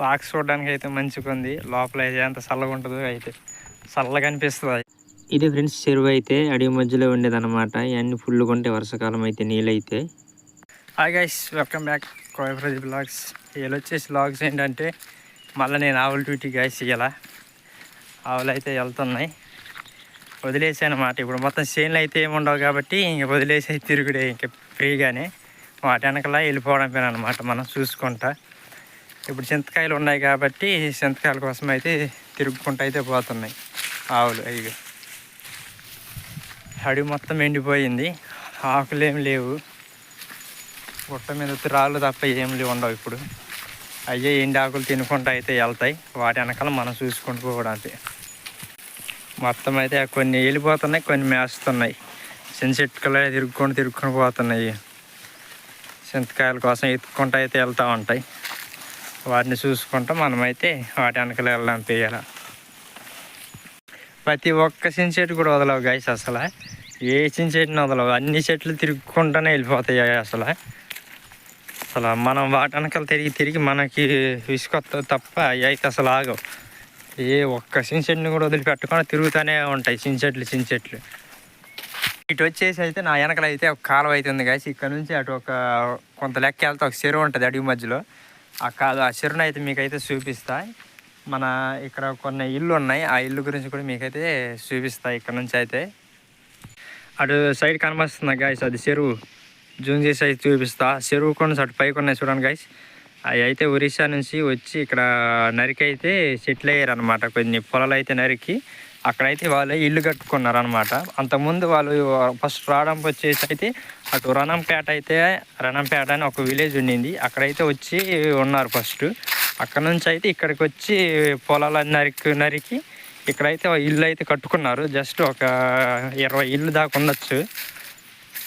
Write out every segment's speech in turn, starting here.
Box చూడడానికి అయితే మంచిగా ఉంది లోపల అయితే ఎంత చల్లగా ఉంటుందో అయితే చల్లగా అనిపిస్తుంది ఇది ఫ్రెండ్స్ చెరువు అయితే అడవి మధ్యలో ఉండేదన్నమాట. ఇవన్నీ ఫుల్ కొంటే వర్షాకాలం అయితే నీళ్ళైతే. హాయ్ గైస్ వెల్కమ్ బ్యాక్ కోయప్రది బ్లాగ్స్ వీళ్ళు వచ్చేసి బ్లాగ్స్ ఏంటంటే మళ్ళీ నేను ఆవుల డ్యూటీ గైస్ ఇలా ఆవులు అయితే వెళ్తున్నాయి. వదిలేసాను అన్నమాట ఇప్పుడు మొత్తం చేనులు అయితే ఏమి ఉండవు కాబట్టి ఇంక వదిలేసి తిరుగుడే ఇంక ఫ్రీగానే. వాటి వెనకలా వెళ్ళిపోవడం అనమాట మనం చూసుకుంటా. ఇప్పుడు చింతకాయలు ఉన్నాయి కాబట్టి చింతకాయల కోసం అయితే తిరుగుకుంటూ అయితే పోతున్నాయి. ఆవులు అవి అడవి మొత్తం ఎండిపోయింది. ఆకులు ఏం లేవు. గుట్ట మీద రాళ్ళు తప్ప ఏం లేవు ఉండవు ఇప్పుడు. అయ్యే ఎండి ఆకులు తినుకుంటూ అయితే వెళ్తాయి. వాటి వెనకాల మనం చూసుకుంటూ పోవడానికి. మొత్తం అయితే కొన్ని వెళ్ళిపోతున్నాయి కొన్ని మేస్తున్నాయి. చిన్న చెట్టుకలే తిరుగుకొని తిరుగుకొని పోతున్నాయి. చింతకాయల కోసం ఎత్తుకుంటూ అయితే వెళ్తూ ఉంటాయి. వాటిని చూసుకుంటూ మనమైతే వాటి వెనకలు వెళ్ళడం పేయాల ప్రతి ఒక్క చిన్న చెట్టు కూడా వదలవు గాయస్ అసలు. ఏ చిన్న చెట్టుని వదలవు. అన్ని చెట్లు తిరుగుకుంటూనే వెళ్ళిపోతాయి అసలు. అసలు మనం వాటి వెనకాల తిరిగి తిరిగి మనకి విసుకొత్త తప్ప అయితే అసలు ఆగవు. ఏ ఒక్క చిన్న చెట్టుని కూడా వదిలిపెట్టకుండా తిరుగుతూనే ఉంటాయి చిన్న చెట్లు చిన్న చెట్లు. ఇటు వచ్చేసి అయితే నా వెనకల అయితే ఒక కాలువ అవుతుంది గాయస్ ఇక్కడ నుంచి అటు ఒక కొంత లెక్క వెళ్తే ఒక చెరువు ఉంటుంది అడుగు మధ్యలో. ఆ కాదు ఆ చెరువును అయితే మీకైతే చూపిస్తా. మన ఇక్కడ కొన్ని ఇల్లు ఉన్నాయి ఆ ఇల్లు గురించి కూడా మీకైతే చూపిస్తా ఇక్కడ నుంచి అయితే. అటు సైడ్ కనిపిస్తుంది గాయస్ అది చెరువు. జూమ్ చేసి అయితే చూపిస్తా. చెరువు కొన్ని అటు పైకి ఉన్నాయి చూడండి గాయస్ అవి అయితే ఒరిస్సా నుంచి వచ్చి ఇక్కడ నరికి అయితే సెటిల్ అయ్యారు అనమాట కొన్ని పొలాలు అయితే నరికి. అక్కడైతే వాళ్ళు ఇల్లు కట్టుకున్నారు అనమాట అంతకుముందు వాళ్ళు ఫస్ట్ రావడం వచ్చేసి అయితే అటు రణంపేట అయితే రణంపేట అని ఒక విలేజ్ ఉండింది. అక్కడైతే వచ్చి ఉన్నారు ఫస్ట్. అక్కడ నుంచి అయితే ఇక్కడికి వచ్చి పొలాలు నరికి నరికి ఇక్కడైతే ఇల్లు అయితే కట్టుకున్నారు. జస్ట్ ఒక ఇరవై ఇల్లు దాకా ఉండొచ్చు.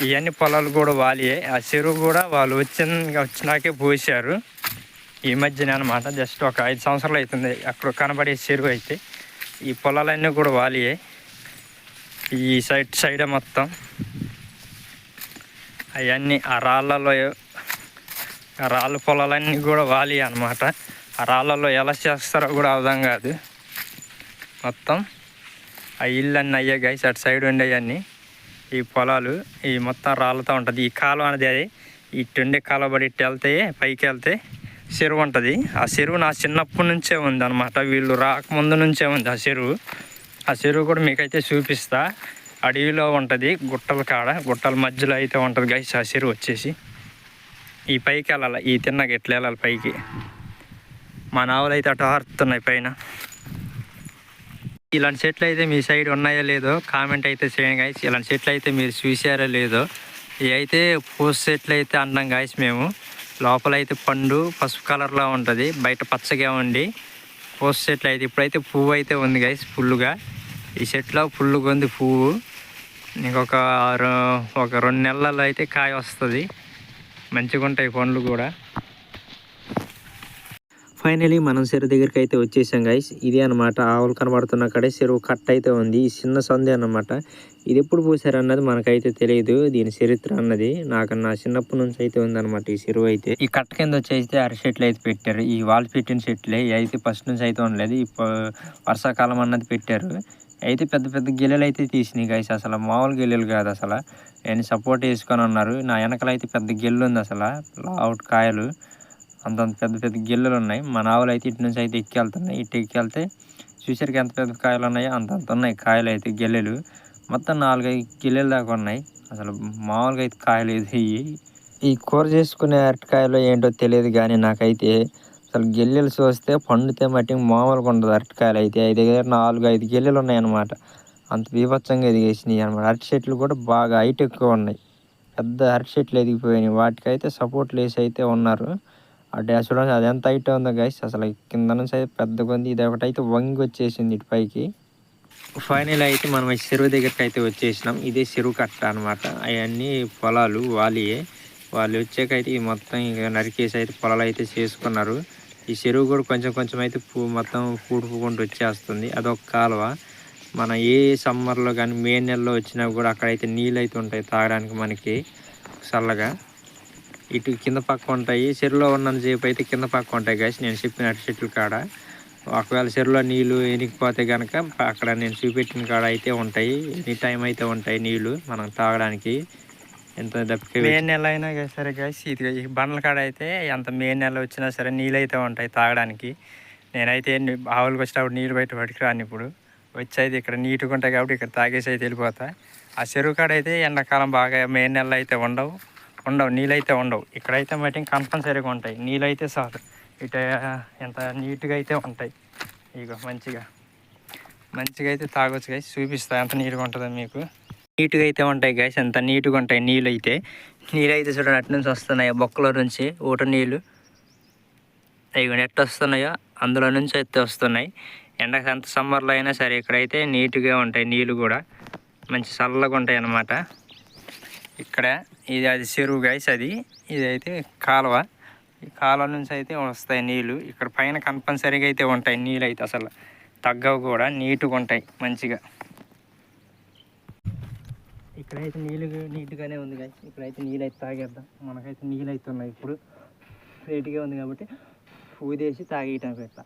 ఇవన్నీ పొలాలు కూడా వాలియే. ఆ చెరువు కూడా వాళ్ళు వచ్చిన వచ్చినాకే పోసారు. ఈ మధ్యన అనమాట జస్ట్ ఒక ఐదు సంవత్సరాలు అవుతుంది అక్కడ కనబడే చెరువు అయితే. ఈ పొలాలన్నీ కూడా వాలియే. ఈ సైడ్ సైడ్ మొత్తం. అవన్నీ ఆ రాళ్ళలో ఆ రాళ్ళ పొలాలన్నీ కూడా వాలి అనమాట ఆ రాళ్ళలో ఎలా చేస్తారో కూడా అర్థం కాదు. మొత్తం ఆ ఇల్లు అన్నీ అయ్యాయి గైస్ అటు సైడ్ ఉండేవన్నీ ఈ పొలాలు ఈ మొత్తం రాళ్ళతో ఉంటుంది. ఈ కాలువ అనేది అది. ఇటు ఉండే పడి ఇటు వెళ్తే పైకి వెళ్తే చెరువు ఉంటుంది. ఆ చెరువు నా చిన్నప్పటి నుంచే ఉంది అనమాట వీళ్ళు రాకముందు నుంచే ఉంది ఆ చెరువు. ఆ చెరువు కూడా మీకైతే చూపిస్తా. అడవిలో ఉంటుంది గుట్టల కాడ గుట్టల మధ్యలో అయితే ఉంటుంది గైస్ ఆ చెరువు వచ్చేసి. ఈ పైకి వెళ్ళాలి ఈ తిన్నగా ఎట్లా వెళ్ళాలి పైకి. మా నావలు అయితే అటు ఆరుతున్నాయి పైన. ఇలాంటి చెట్లు అయితే మీ సైడ్ ఉన్నాయో లేదో కామెంట్ అయితే చేయండి గాయస్ ఇలాంటి చెట్లు అయితే మీరు చూసారో లేదో. ఇవి అయితే పూస చెట్లు అయితే అన్నాం గాయస్ మేము. లోపల అయితే పండు పసుపు కలర్లో ఉంటుంది. బయట పచ్చగా ఉండి పోస్ట్ చెట్లు అయితే ఇప్పుడైతే పువ్వు అయితే ఉంది గైస్ ఫుల్లుగా. ఈ చెట్లో ఫుల్గా ఉంది పువ్వు. ఇంకొక ఒక రెండు నెలల్లో అయితే కాయ వస్తుంది. మంచిగా ఉంటాయి పండ్లు కూడా. ఫైనలీ మనం చెరువు దగ్గరికి అయితే వచ్చేసాం గైస్ ఇదే అనమాట ఆవులు కనబడుతున్న కడే చెరువు కట్ట అయితే ఉంది చిన్న సందే అన్నమాట. ఇది ఎప్పుడు పూసారు అన్నది మనకైతే తెలియదు. దీని చరిత్ర అన్నది నాకు నా చిన్నప్పటి నుంచి అయితే ఉందన్నమాట ఈ చెరువు అయితే. ఈ కట్ట కింద వచ్చేస్తే అర చెట్లు అయితే పెట్టారు. ఈ వాల్ పెట్టిన చెట్లే. అయితే ఫస్ట్ నుంచి అయితే ఉండలేదు. ఈ వర్షాకాలం అన్నది పెట్టారు. అయితే పెద్ద పెద్ద గిల్లెలు అయితే తీసినాయి గైస్ అసలు మామూలు గిల్లెలు కాదు అసలు. నేను సపోర్ట్ వేసుకొని ఉన్నారు. నా వెనకలైతే పెద్ద గిల్లు ఉంది అసలు. లావుట్ కాయలు. అంతంత పెద్ద పెద్ద గిల్లెలు ఉన్నాయి. మన ఆవులు అయితే ఇటు నుంచి అయితే ఎక్కెళ్తున్నాయి. ఇటు ఎక్కెళ్తే చూసరికి ఎంత పెద్ద కాయలు ఉన్నాయో అంతంత ఉన్నాయి. కాయలు అయితే గిల్లెలు. మొత్తం నాలుగైదు గిల్లెలు దాకా ఉన్నాయి. అసలు మామూలుగా అయితే కాయలు ఇది ఈ కూర చేసుకునే అరటికాయలు ఏంటో తెలియదు కానీ నాకైతే అసలు గిల్లెలు చూస్తే పండితే మట్టి మామూలుగా ఉండదు అరటికాయలు అయితే. ఐదు దగ్గర నాలుగు ఐదు గిల్లెలు ఉన్నాయి అన్నమాట. అంత బీభత్సంగా ఎదిగేసినాయి అనమాట అరటి చెట్లు కూడా బాగా హైట్ ఎక్కువ ఉన్నాయి. పెద్ద అరటి చెట్లు ఎదిగిపోయినాయి. వాటికైతే సపోర్ట్లు వేసి అయితే ఉన్నారు. ఆ డ్యాష్ చూడండి అది ఎంత హైట్ ఉందో గైస్ అసలు కింద నుంచి అయితే పెద్దగా ఉంది ఇది ఒకటైతే వంగి వచ్చేసింది ఇటు పైకి. ఫైనల్ అయితే మనం ఈ చెరువు దగ్గరికి అయితే వచ్చేసినాం. ఇదే చెరువు కట్ట అనమాట అవన్నీ పొలాలు వాలియే. వాళ్ళు వచ్చాకైతే ఈ మొత్తం ఇక నరికేసి అయితే పొలాలు అయితే చేసుకున్నారు. ఈ చెరువు కూడా కొంచెం కొంచెం అయితే పూ మొత్తం పూడుపుకుంటూ వచ్చేస్తుంది. అదొక కాలువ. మన ఏ సమ్మర్లో కానీ మే నెలలో వచ్చినా కూడా అక్కడైతే నీళ్ళు అయితే ఉంటాయి తాగడానికి మనకి చల్లగా. ఇటు కింద పక్క ఉంటాయి. చెరువులో ఉన్న సేపు అయితే కింద పక్క ఉంటాయి గాయస్ నేను చెప్పినట్టు చెట్లు కాడ. ఒకవేళ చెరువులో నీళ్ళు ఎనికిపోతే కనుక అక్కడ నేను చూపెట్టిన కాడ అయితే ఉంటాయి. ఎనీ టైం అయితే ఉంటాయి నీళ్ళు మనం తాగడానికి. ఎంత దప్పిక మే నెల అయినా సరే గాయస్ ఇది బండల బండ్ల కాడ అయితే ఎంత మే నెల వచ్చినా సరే నీళ్ళు అయితే ఉంటాయి తాగడానికి. నేనైతే ఆవులకు వచ్చినప్పుడు నీళ్ళు బయట పట్టుకు రాను ఇప్పుడు. వచ్చి అయితే ఇక్కడ నీట్గా ఉంటాయి కాబట్టి ఇక్కడ తాగేసి అయితే వెళ్ళిపోతా. ఆ చెరువు కాడ అయితే ఎండాకాలం బాగా మే నెలలో అయితే ఉండవు. ఉండవు నీళ్ళైతే అయితే ఉండవు. ఇక్కడైతే మట్టి కంపల్సరీగా ఉంటాయి. నీళ్ళైతే చాలు ఇట ఎంత నీట్గా అయితే ఉంటాయి. ఇక మంచిగా. మంచిగా అయితే తాగొచ్చు గాయస్ చూపిస్తా ఎంత నీట్గా ఉంటుందో మీకు. నీట్గా అయితే ఉంటాయి గాయస్ ఎంత నీట్గా ఉంటాయి నీళ్ళు అయితే నీళ్ళు అయితే చూడండి అటు నుంచి వస్తున్నాయి. బొక్కలో నుంచి ఊట నీళ్ళు. అవి ఎట్ట వస్తున్నాయో. అందులో నుంచి అయితే వస్తున్నాయి. ఎండకు ఎంత సమ్మర్లో అయినా సరే ఇక్కడైతే నీట్గా ఉంటాయి నీళ్ళు కూడా. మంచి చల్లగా ఉంటాయి అన్నమాట ఇక్కడ ఇది అది చెరువు గైస్ అది. ఇది అయితే కాలువ. ఈ కాలువ నుంచి అయితే వస్తాయి నీళ్ళు ఇక్కడ పైన కంపల్సరీగా అయితే ఉంటాయి నీళ్ళు అయితే అసలు. తగ్గవు కూడా నీట్గా ఉంటాయి మంచిగా. ఇక్కడైతే నీళ్ళు నీట్గానే ఉంది కానీ ఇక్కడైతే నీళ్ళు అయితే తాగేద్దాం. మనకైతే నీళ్ళు అయితే ఉన్నాయి ఇప్పుడు. రేటుగా ఉంది కాబట్టి ఊదేసి తాగేయటం పెట్ట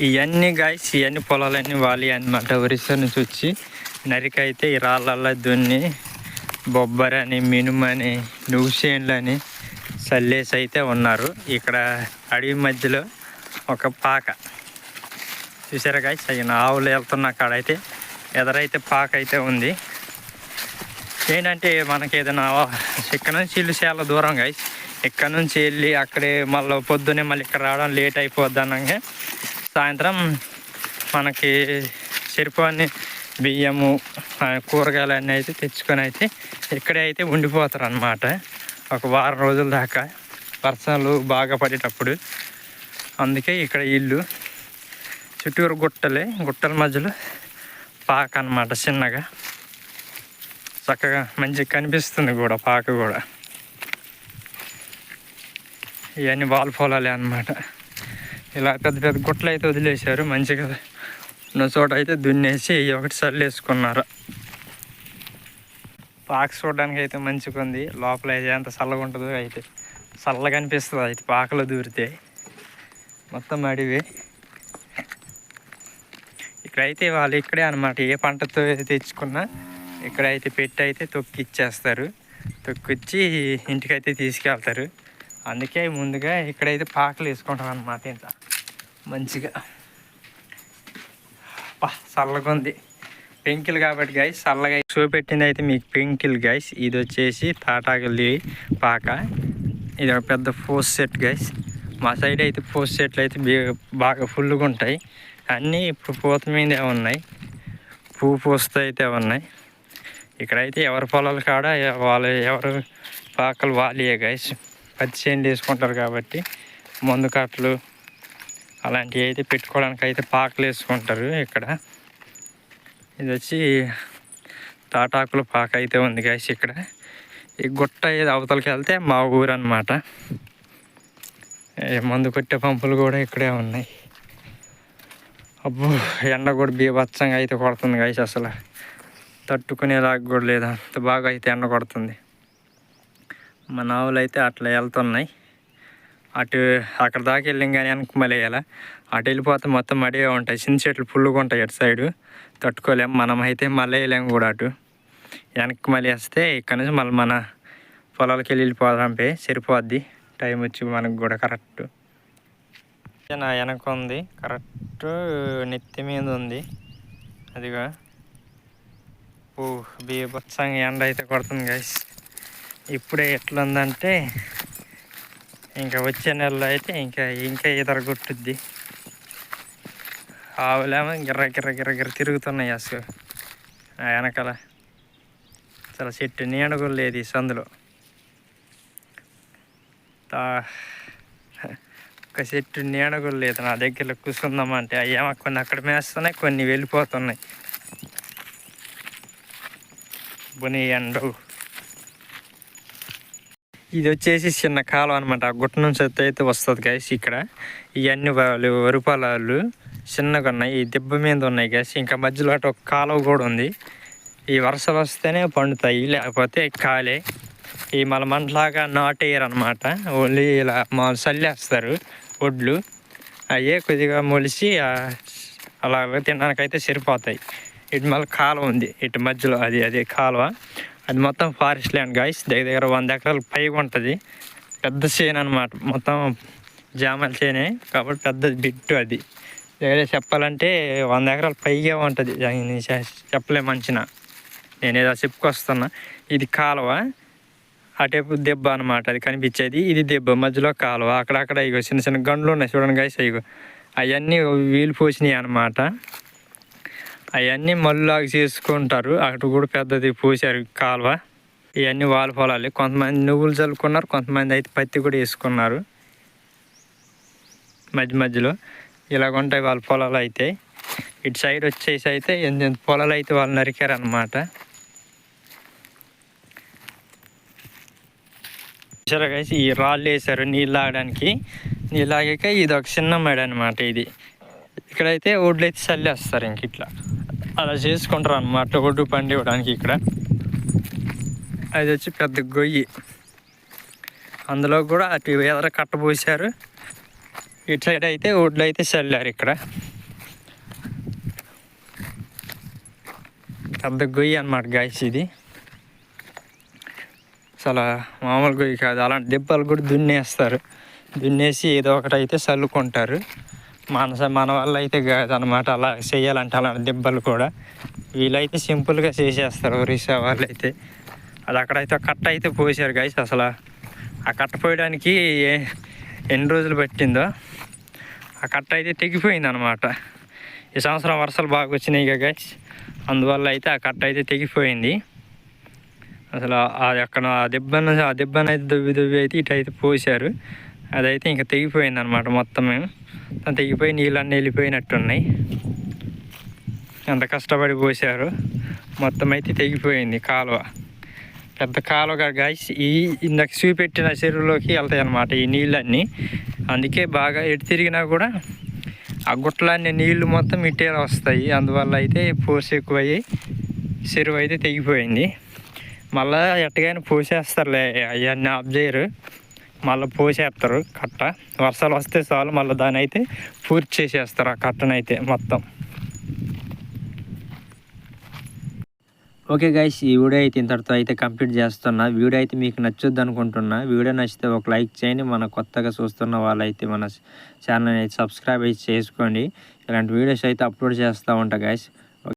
ఇవన్నీ గాయస్ ఇవన్నీ పొలాలన్నీ వాలి అనమాట ఒరిస్సా నుంచి వచ్చి. నరికైతే ఈ రాళ్ళల్లో దున్ని బొబ్బరి అని మినుమని అని చల్లేసి అయితే ఉన్నారు. ఇక్కడ అడవి మధ్యలో ఒక పాక. చూసారా గాయస్ అవి ఆవులు వెళ్తున్న కాడ అయితే ఎదరైతే పాక అయితే ఉంది. ఏంటంటే మనకి ఏదైనా ఇక్కడ నుంచి ఇల్లు చాలా దూరం గాయస్ ఇక్కడ నుంచి వెళ్ళి అక్కడే మళ్ళీ పొద్దునే మళ్ళీ ఇక్కడ రావడం లేట్ అయిపోద్ది అనగా సాయంత్రం మనకి సరిపోని బియ్యము కూరగాయలు అన్నీ అయితే తెచ్చుకొని అయితే ఇక్కడే అయితే ఉండిపోతారు అనమాట ఒక వారం రోజుల దాకా వర్షాలు బాగా పడేటప్పుడు. అందుకే ఇక్కడ ఇల్లు చుట్టూరు గుట్టలే గుట్టల మధ్యలో పాక అన్నమాట చిన్నగా. చక్కగా మంచిగా కనిపిస్తుంది కూడా పాక కూడా. ఇవన్నీ వాల్ పొలాలే అనమాట ఇలా పెద్ద పెద్ద గుట్టలు అయితే వదిలేశారు మంచిగా ఉన్న చోట అయితే దున్నేసి ఒకటి చల్లేసుకున్నారు. పాక చూడడానికి అయితే మంచిగా ఉంది. లోపల అయితే ఎంత చల్లగా ఉంటుందో అయితే చల్లగా అనిపిస్తుంది అయితే పాకలో దూరితే. మొత్తం అడివి. ఇక్కడైతే వాళ్ళు ఇక్కడే అనమాట ఏ పంటతో తెచ్చుకున్నా ఇక్కడైతే పెట్టి అయితే తొక్కి ఇచ్చేస్తారు. తొక్కిచ్చి ఇంటికైతే తీసుకెళ్తారు. అందుకే ముందుగా ఇక్కడైతే పాకలు వేసుకుంటాం అనమాట ఇంత మంచిగా. చల్లగా ఉంది. పెంకిల్ కాబట్టి గైస్ చల్లగా చూపెట్టింది అయితే మీకు పెంకిల్ గైస్ ఇది వచ్చేసి తాటాకులి పాక. ఇది ఒక పెద్ద పోస్ట్ సెట్ గైస్ మా సైడ్ అయితే పోస్ట్ సెట్లు అయితే బాగా ఫుల్గా ఉంటాయి. అన్నీ ఇప్పుడు పూత మీదే ఉన్నాయి. పువ్వు పూస్తూ అయితే ఉన్నాయి. ఇక్కడైతే ఎవరి పొలాల కాడ వాళ్ళు ఎవరు పాకలు వాళ్ళే గైస్ పత్తి చేనులు వేసుకుంటారు కాబట్టి మందు కట్టలు అలాంటివి అయితే పెట్టుకోవడానికి అయితే పాకలు వేసుకుంటారు ఇక్కడ. ఇది వచ్చి తాటాకుల పాక అయితే ఉంది గైస్ ఇక్కడ. ఈ గుట్ట ఏది అవతలకి వెళ్తే మా ఊరు అనమాట మందు కొట్టే పంపులు కూడా ఇక్కడే ఉన్నాయి. అబ్బో ఎండ కూడా బీభత్సంగా అయితే కొడుతుంది గైస్ అసలు. తట్టుకునేలాగా కూడా లేదు అంత బాగా అయితే ఎండ కొడుతుంది. మన ఆవులు అయితే అట్లా వెళ్తున్నాయి. అటు అక్కడ దాకా వెళ్ళాం కానీ వెనక్కి మళ్ళీ వెళ్ళాలి అటు వెళ్ళిపోతే మొత్తం మడిగా ఉంటాయి. చిన్న చెట్లు ఫుల్గా ఉంటాయి అటు సైడు. తట్టుకోలేం. మనం అయితే మళ్ళీ వెళ్ళాం కూడా అటు. వెనక్కి మళ్ళీ వేస్తే ఇక్కడ నుంచి మళ్ళీ మన పొలాలకి వెళ్ళి వెళ్ళిపోదాంపే సరిపోద్ది. టైం వచ్చి మనకు కూడా కరెక్ట్. నా వెనక ఉంది. కరెక్ట్ నెత్తి మీద ఉంది. అదిగా. ఓ బీభత్సంగా ఎండ అయితే కొడుతుంది గైస్ ఇప్పుడే ఎట్లా ఉందంటే ఇంకా వచ్చే నెలలో అయితే ఇంకా ఇంకా ఇతర కొట్టుద్ది. ఆవులేమో గిర్ర గిర్ర గిర్ర గిర్ర తిరుగుతున్నాయి అసలు. ఆ వెనకాల చాలా చెట్టు నీడ కూడా లేదు ఈ సందులో. ఒక చెట్టు నీడ కూడా లేదు. నా దగ్గర కూర్చుందామంటే అవి కొన్ని అక్కడ మేస్తున్నాయి కొన్ని వెళ్ళిపోతున్నాయి. బుని ఎండవు ఇది వచ్చేసి చిన్న కాలం అనమాట గుట్ట నుంచి అయితే వస్తుంది గ్యాస్ ఇక్కడ. ఇవన్నీ వాళ్ళు వరి పొలాలు చిన్నగా ఉన్నాయి. ఈ దెబ్బ మీద ఉన్నాయి గ్యాస్ ఇంకా మధ్యలో అటు ఒక కాలువ కూడా ఉంది. ఈ వరుస వస్తేనే పండుతాయి. లేకపోతే కాలే. ఈ మళ్ళీ మనలాగా నాటేయరు అనమాట ఓన్లీ ఇలా మా చల్లేస్తారు ఒడ్లు అయ్యే కొద్దిగా మొలిసి అలా తినడానికైతే సరిపోతాయి. ఇటు మళ్ళీ కాలువ ఉంది. ఇటు మధ్యలో అది అదే కాలువ. అది మొత్తం ఫారెస్ట్ ల్యాండ్ గాయస్ దగ్గర దగ్గర వంద ఎకరాలు పైగా ఉంటుంది. పెద్ద చేను అనమాట మొత్తం జామల చేనే. కాబట్టి పెద్ద బిట్టు అది. దగ్గర చెప్పాలంటే వంద ఎకరాలు పైగా ఉంటుంది. చెప్పలే మంచిన నేను ఏదో చెప్పుకొస్తున్నా. ఇది కాలువ. అటేపు దెబ్బ అనమాట అది కనిపించేది. ఇది దెబ్బ. మధ్యలో కాలువ. అక్కడక్కడ ఇగో చిన్న చిన్న గండ్లు ఉన్నాయి. చూడండి గాయస్ ఇగో. అవన్నీ వీలు పోసినాయి అనమాట అవన్నీ మళ్ళీ చేసుకుంటారు. అటు కూడా పెద్దది పూసారు కాలువ. ఇవన్నీ వాళ్ళ పొలాలు. కొంతమంది నువ్వులు చల్లుకున్నారు కొంతమంది అయితే పత్తి కూడా వేసుకున్నారు. మధ్య మధ్యలో ఇలాగ ఉంటాయి వాళ్ళ పొలాలు అయితే. ఇటు సైడ్ వచ్చేసి అయితే ఎంత పొలాలు అయితే వాళ్ళు నరికారు అనమాట కలిసి ఈ రాళ్ళు వేసారు నీళ్ళు ఆగడానికి నీళ్ళు ఆగాక ఇది ఒక చిన్న మెడ అనమాట ఇది. ఇక్కడైతే ఒడ్లు అయితే చల్లేస్తారు ఇంక ఇట్లా. అలా చేసుకుంటారు అనమాట ఒడ్డు పండివ్వడానికి ఇక్కడ. అది వచ్చి పెద్ద గొయ్యి. అందులో కూడా అటు ఎదర కట్టబోసారు. ఇటు సైడ్ అయితే ఒడ్లు అయితే చల్లారు ఇక్కడ. పెద్ద గొయ్యి అనమాట గాయస్ ఇది. చాలా మామూలు గొయ్యి కాదు. అలాంటి దెబ్బలు కూడా దున్నేస్తారు. దున్నేసి ఏదో ఒకటి అయితే చల్లుకుంటారు. మన మన వల్ల అయితే కాదనమాట అలా చేయాలంటే అలాంటి దెబ్బలు కూడా. వీళ్ళైతే సింపుల్గా చేసేస్తారు ఒరిస్సా వాళ్ళు అయితే అది అక్కడైతే కట్ట అయితే పోసారు గైస్ అసలు. ఆ కట్ట పోయడానికి ఎన్ని రోజులు పట్టిందో. ఆ కట్ట అయితే తెగిపోయింది అనమాట ఈ సంవత్సరం వర్షాలు బాగా వచ్చినాయి కదా గైస్ అందువల్ల అయితే ఆ కట్ట అయితే తెగిపోయింది. అసలు అది అక్కడ ఆ దెబ్బను ఆ దెబ్బను అయితే దువ్వి దువ్వి అయితే ఇటు అయితే పోసారు అదైతే ఇంకా తెగిపోయింది అనమాట మొత్తమే దాని తెగిపోయి నీళ్ళన్నీ వెళ్ళిపోయినట్టున్నాయి. ఎంత కష్టపడి పోసారు. మొత్తం అయితే తెగిపోయింది కాలువ. పెద్ద కాలువగా గాయస్ ఈ ఇందాక చూపెట్టిన చెరువులోకి వెళ్తాయి అన్నమాట ఈ నీళ్ళన్నీ. అందుకే బాగా ఎటు తిరిగినా కూడా ఆ గుట్టలన్నీ నీళ్ళు మొత్తం ఇట్టేలా వస్తాయి. అందువల్ల అయితే పోసి ఎక్కువయ్యి చెరువు అయితే తెగిపోయింది. మళ్ళా ఎట్టగానే పోసేస్తారులే అవన్నీ ఆఫ్ చేయరు మళ్ళీ పోసేస్తారు కట్ట. వర్షాలు వస్తే చాలు మళ్ళీ దాని అయితే పూర్తి చేసేస్తారు ఆ కట్టనైతే మొత్తం. ఓకే గైస్ ఈ వీడియో అయితే ఇంతటితో అయితే కంప్లీట్ చేస్తున్నా. వీడియో అయితే మీకు నచ్చుద్ది అనుకుంటున్నా. వీడియో నచ్చితే ఒక లైక్ చేయండి. మన కొత్తగా చూస్తున్న వాళ్ళైతే మన ఛానల్ అయితే సబ్స్క్రైబ్ అయితే చేసుకోండి. ఇలాంటి వీడియోస్ అయితే అప్లోడ్ చేస్తూ ఉంటా గైస్